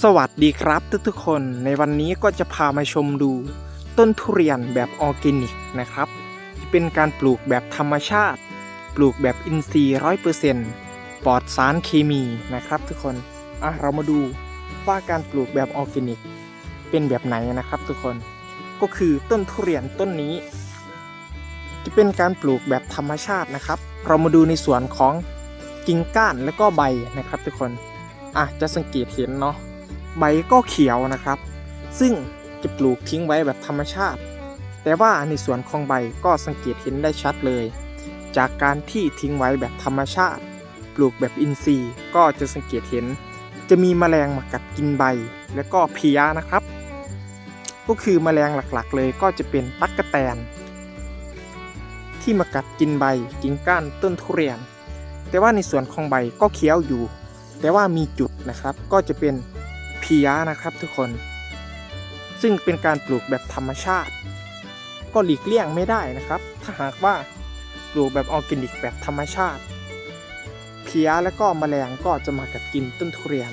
สวัสดีครับทุกๆคนในวันนี้ก็จะพามาชมดู ต้นทุเรียนแบบออร์แกนิกนะครับที่เป็นการปลูกแบบธรรมชาติ ปลูกแบบอินทรีย์ร้อยเปอร์เซ็นต์ปลอดสารเคมีนะครับ ทุกคนอะเรามาดูว่าการปลูกแบบออร์แกนิก เป็นแบบไหนนะครับ ทุกคนก็คือต้นทุเรียนต้นนี้ จะเป็นการปลูกแบบธรรมชาตินะครับ เรามาดูในส่วนของกิ่งก้านและก็ใบนะครับ ทุกคนอะจะสังเกตเห็นเนาะ ใบก็เขียวนะครับ ซึ่งจะปลูกทิ้งไว้แบบธรรมชาติ แต่ว่าในส่วนของใบก็สังเกตเห็นได้ชัดเลย จากการที่ทิ้งไว้แบบธรรมชาติ ปลูกแบบอินทรีย์ก็จะสังเกตเห็น จะมีแมลงมากัดกินใบ และก็เพียนะครับ ก็คือแมลงหลักๆ เลยก็จะเป็นตั๊กแตน ที่มากัดกินใบกิ่งก้านต้นทุเรียน แต่ว่าในส่วนของใบก็เขียวอยู่ แต่ว่ามีจุดนะครับก็จะเป็น พียนะครับทุกคน ซึ่งเป็นการปลูกแบบธรรมชาติ ก็หลีกเลี่ยงไม่ได้นะครับ ถ้าหากว่าปลูกแบบออร์แกนิกแบบธรรมชาติเพียและก็แมลงก็จะมากัดกินต้นทุเรียน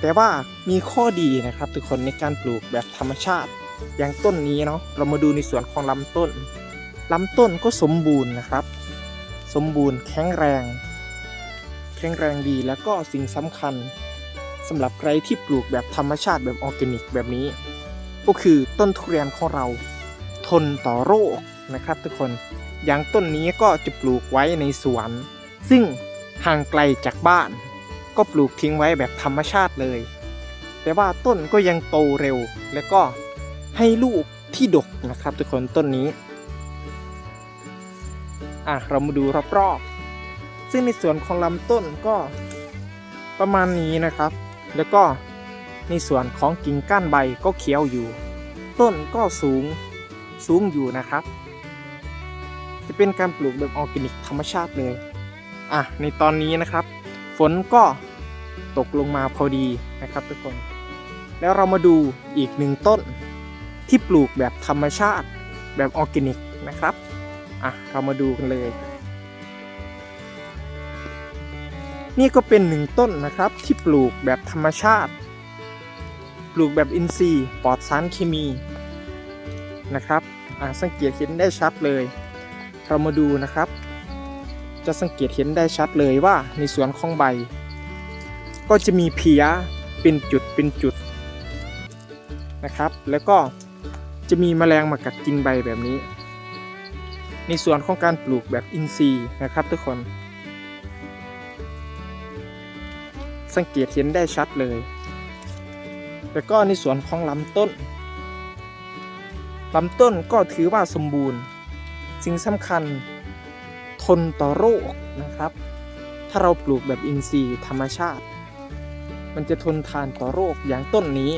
แต่ว่ามีข้อดีนะครับ ทุกคนในการปลูกแบบธรรมชาติ อย่างต้นนี้เนาะเรามาดูในส่วนของลำต้นลำต้นก็สมบูรณ์นะครับ สมบูรณ์แข็งแรง แข็งแรงดีแล้วก็สิ่งสำคัญ สำหรับใครที่ปลูกแบบธรรมชาติแบบออร์แกนิกแบบนี้ ก็คือต้นทุเรียนของเรา ทนต่อโรคนะครับทุกคนอย่างต้นนี้ก็จะปลูกไว้ในสวน ซึ่งห่างไกลจากบ้าน ก็ปลูกทิ้งไว้แบบธรรมชาติเลย แต่ว่าต้นก็ยังโตเร็ว และก็ให้ลูกที่ดกนะครับทุกคนต้นนี้อะเรามาดูรอบๆซึ่งในส่วนของลำต้นก็ประมาณนี้นะครับ แล้วก็ในส่วนของกิ่งก้านใบก็เขียวอยู่ ต้นก็สูงสูงอยู่นะครับ จะเป็นการปลูกแบบออร์แกนิกธรรมชาติเลยอะในตอนนี้นะครับ ฝนก็ตกลงมาพอดีนะครับทุกคน แล้วเรามาดูอีกหนึ่งต้นที่ปลูกแบบธรรมชาติแบบออร์แกนิกนะครับอะเรามาดูกันเลย นี่ก็เป็นหนึ่งต้นนะครับที่ปลูกแบบธรรมชาติ ปลูกแบบอินทรีย์ปลอดสารเคมีนะครับอ่าสังเกตเห็นได้ชัดเลย เรามาดูนะครับ จะสังเกตเห็นได้ชัดเลยว่าในสวนของใบ ก็จะมีเพียเป็นจุดเป็นจุดนะครับ แล้วก็จะมีแมลงมากัดกินใบแบบนี้ ในส่วนของการปลูกแบบอินทรีย์นะครับทุกคน สังเกตเห็นได้ชัดเลย แล้วก็ในส่วนของลำต้นลำต้นก็ถือว่าสมบูรณ์ สิ่งสำคัญทนต่อโรคนะครับ ถ้าเราปลูกแบบอินทรีย์ธรรมชาติ มันจะทนทานต่อโรคอย่างต้นนี้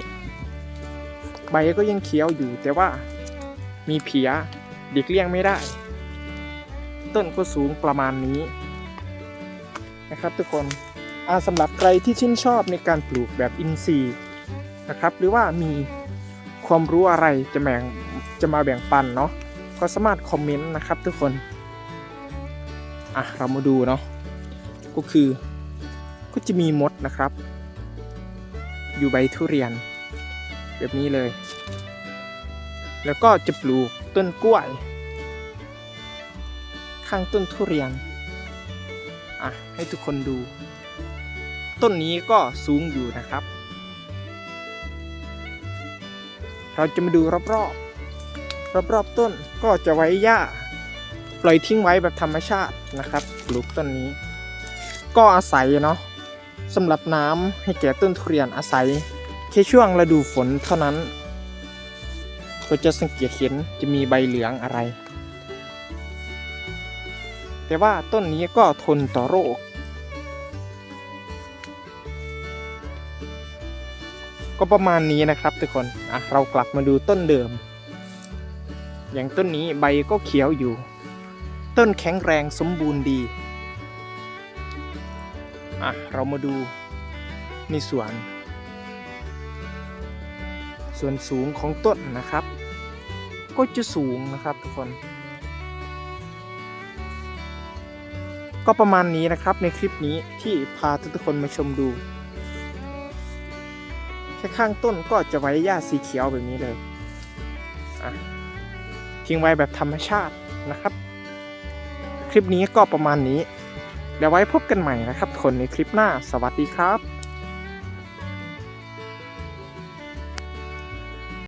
ใบก็ยังเขียวอยู่แต่ว่ามีเพียดิกเลี่ยงไม่ได้ ต้นก็สูงประมาณนี้นะครับทุกคน สำหรับใครที่ชื่นชอบในการปลูกแบบอินทรีย์นะครับ หรือว่ามีความรู้อะไรจะแบ่งจะมาแบ่งปันเนาะก็สามารถคอมเมนต์นะครับทุกคนอะเรามาดูเนาะก็คือก็จะมีมดนะครับ อยู่ใบทุเรียน แบบนี้เลย แล้วก็จะปลูกต้นกล้วย ข้างต้นทุเรียนอะให้ทุกคนดู ต้นนี้ก็สูงอยู่นะครับ เราจะมาดูรอบๆรอบๆต้นก็จะไว้หญ้า ปล่อยทิ้งไว้แบบธรรมชาตินะครับปลูกต้นนี้ ก็อาศัยเนาะสำหรับน้ำให้แก่ต้นทุเรียนอาศัยแค่ช่วงฤดูฝนเท่านั้นก็จะสังเกตเห็นจะมีใบเหลืองอะไร แต่ว่าต้นนี้ก็ทนต่อโรค ก็ประมาณนี้นะครับทุกคนอะเรากลับมาดูต้นเดิม อย่างต้นนี้ใบก็เขียวอยู่ ต้นแข็งแรงสมบูรณ์ดีอะเรามาดูในส่วน ส่วนสูงของต้นนะครับ ก็จะสูงนะครับทุกคน ก็ประมาณนี้นะครับในคลิปนี้ที่พาทุกคนมาชมดู ค่ข้างต้นก็จะไว้หญ้าสีเขียวแบบนี้เลยอะทิ้งไว้แบบธรรมชาตินะครับ คลิปนี้ก็ประมาณนี้ เดี๋ยวไว้พบกันใหม่นะครับคนในคลิปหน้า สวัสดีครับ